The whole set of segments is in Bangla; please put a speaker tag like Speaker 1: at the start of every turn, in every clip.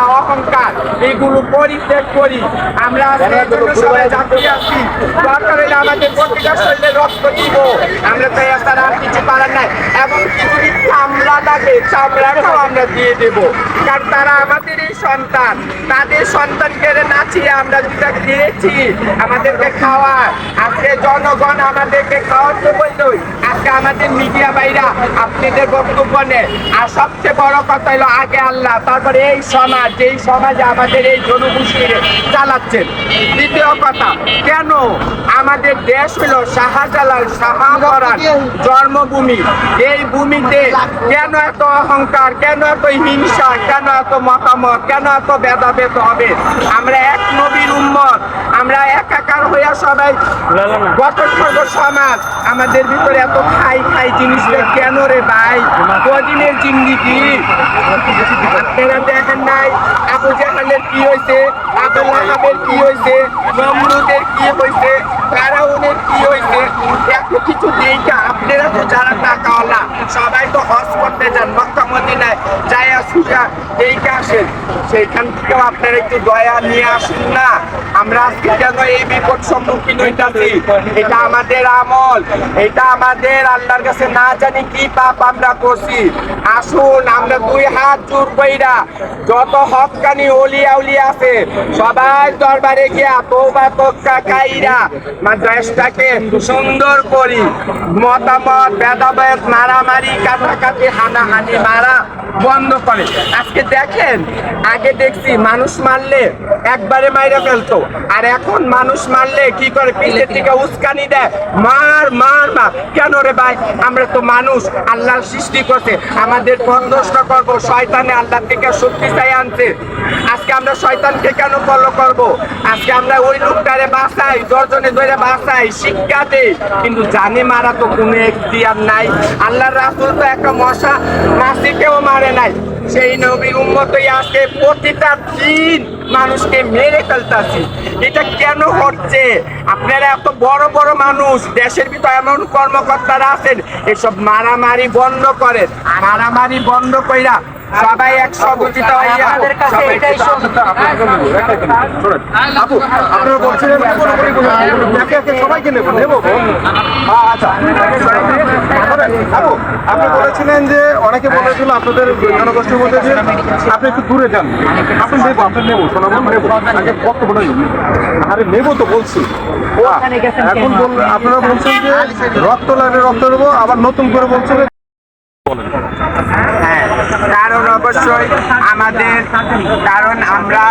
Speaker 1: অহংকার। এগুলো পরিত্যাগ করি। আমরা সবাই দরকার হলে আমাদের প্রতিটা শরীরে রক্ত দিব। আমরা তাই তার আর কিছু পারার নাই। এবং চামড়া লাগে। চামড়াটাও আমরা দিয়ে দেব। কারণ তারা আমাদের এই সন্তান। তাদের সন্তানকে নাচিয়ে আমরা যেটা দিয়েছি আমাদেরকে খাওয়ার। আজকে জনগণ আমাদেরকে খাওয়াতে বলতোই আজকে আমাদের মিডিয়া ভাইরা আপনাদের বক্তব্য নেন আর সবচেয়ে বড় কথা হলো আগে আল্লাহ, তারপরে এই সমাজ, যেই সমাজে আমাদের এই জনগোষ্ঠীরে চালাচ্ছেন। দ্বিতীয় কথা, কেন আমাদের দেশ হলো শাহজালাল শাহমরান জন্মভূমি? এই ভূমিতে কেন এত অহংকার, কেন এত হিংসা, কেন এত মতামত, কেন এত ভেদাভেদ হবে? আমরা এক নবীর উম্মত। আমরা একাকার হইয়া সবাই গঠনখর্গ সমাজ। আমাদের ভিতরে এত খাই খাই জিনিসটা কেন রে ভাই? কদিনের জিন্দিগি? আপনারা দেখেন নাই আবু জাহালের কি হয়েছে আবুল আহাবের কি হয়েছে নমরুদের কি হয়েছে ফেরাউনের কি হয়েছে এত কিছু দেখে আপনারা তো যারা টাকাওয়ালা সবাই তো হজ করতে যান মক্কা মদিনায় যায় সুজা দেখে আসেন। সেইখান থেকেও আপনারা একটু দয়া নিয়ে আসুন না। আমরা আজকে কেন এই বিপদ সম্মুখীন হইতাছি এটা আমাদের আমল। এটা আমাদের আল্লাহর কাছে না জানি কি পাপ আমরা করছি। আসুন, আমরা দুই হাত জোর কইরা যত হকানি ওলিয়া উলিয়া আছে, সবাই দরবারে গিয়া তৌবা তক্কা কাইরা মা দেশটাকে সুন্দর করি। মতামত, ভেদাভেদ, মারামারি, কাটাকাটি, হানাহানি মারা বন্ধ করে। আজকে দেখেন আগে দেখছি মানুষ মারলে একবারে মাইরা ফেলতো। আর এখন মানুষ মারলে কি করে? পিছের থেকে উস্কানি দেয়। মার মার মার। কেন রে ভাই? আমরা তো মানুষ। আল্লাহ সৃষ্টি করছে। আমাদের বন্ধষ্ট করব। শয়তানে আল্লাহ থেকে শক্তি চাই আনছে। আজকে আমরা শয়তানকে কেন ফলো করব? আজকে আমরা ওই লোকটারে বাঁচাই, দশজনে ধরে বাঁচাই, শিক্ষা দেই। কিন্তু জানে মারা তো কোনো এখতিয়ার নাই। আল্লাহর রাসূল তো একটা মশা, মাসিকেও মারে নাই। সেই নবীর উন্মতই আজকে প্রতিটা দিন মানুষকে মেরে ফেলতেছি। এটা কেন হচ্ছে? আপনারা এত বড় বড় মানুষ, দেশের ভিতরে এমন কর্মকর্তারা আছেন, এসব মারামারি বন্ধ করেন। মারামারি বন্ধ কইরা সবাই হইয়া
Speaker 2: এটাই
Speaker 3: আপু আপনারা বলছিলেন একে একে সবাইকে নেব নেব আচ্ছা আপু আপনি বলেছিলেন যে অনেকে বলেছিল আপনাদের জনগোষ্ঠীর মধ্যে যে আপনি একটু দূরে যান। আপনি নেব আপনি নেব নেব। আগে আরে নেব তো বলছি। এখন বল আপনারা বলছেন যে রক্ত লাগলে রক্ত দেবো আবার নতুন করে বলছেন
Speaker 1: হ্যাঁ কারণ অবশ্যই আমাদের কারণ আমরা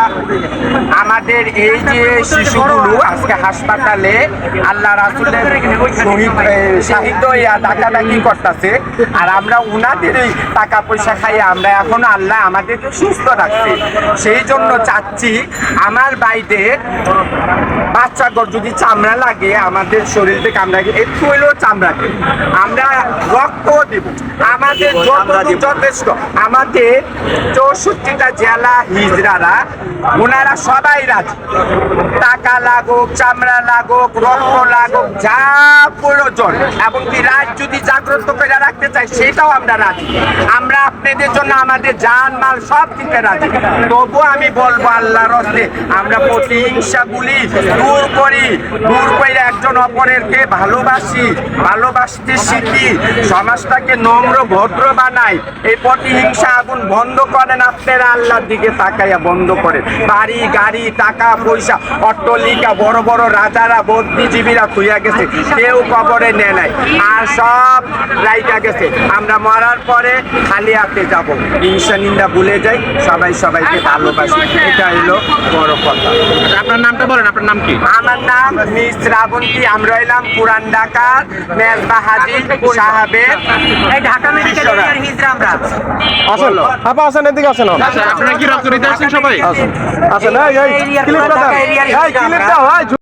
Speaker 1: আমাদের এই যে শিশুগুলো আজকে হাসপাতালে আল্লাহ রাসুলের শহীদ সাহিত্য ইয়া ডাকাডাকি করতেছে আর আমরা উনাদেরই টাকা পয়সা খাই আমরা এখন আল্লাহ আমাদেরকে সুস্থ রাখছে। সেই জন্য চাচ্ছি আমার বাইরে বাচ্চাগর যদি চামড়া লাগে আমাদের শরীর থেকে আমরা একটু হইলেও চামড়া দেব। আমরা রক্ত দেব। আমাদের যথেষ্ট। আমাদের চৌষট্টিটা জেলা হিজড়ারা ওনারা সবাই রাজি। টাকা লাগুক, চামড়া লাগুক, রক্ত লাগুক, যা প্রয়োজন। এবং কি রাজ যদি জাগ্রত করে রাখতে চাই সেটাও আমরা রাজি। আমরা আপনাদের জন্য আমাদের জান মাল সব দিতে রাজি। তবু আমি বলব আল্লাহর হস্তে, আমরা প্রতিহিংসাগুলি দূর করি। দূর করে একজন অপরেরকে ভালোবাসি, ভালোবাসতে শিখি। সমাজটাকে নম্র, ভদ্র বানাই। এই প্রতিহিংসা আগুন বন্ধ করেন আপনারা আল্লাহর দিকে তাকাইয়া বন্ধ করেন। বাড়ি গাড়ি টাকা পয়সা অট্টলিকা বড় বড় রাজারা বুদ্ধিজীবীরা খুইয়া গেছে। কেউ কবরে নেয় নাই। আর সব রাইটা গেছে। আমরা মরার পরে খালি হাতে যাব। হিংসা নিন্দা ভুলে যাই। সবাই সবাইকে ভালোবাসি। এটা হলো বড় কথা।
Speaker 3: আপনার নামটা বলেন আপনার নাম কি?
Speaker 1: আমার নাম মিস শ্রাবন্তী। আমরা এলাম পুরান ঢাকার মেজবা হাজির সাহাবের
Speaker 2: ঢাকা মেডিকেলের হিজরা আমরা
Speaker 3: আসেন আপা আসেন এদিকে আসেন
Speaker 4: আপনারা কি রক্ত নিতে আসছেন সবাই
Speaker 3: আসেন আসেন এই এই ক্লিপটা এই ক্লিপটা হয়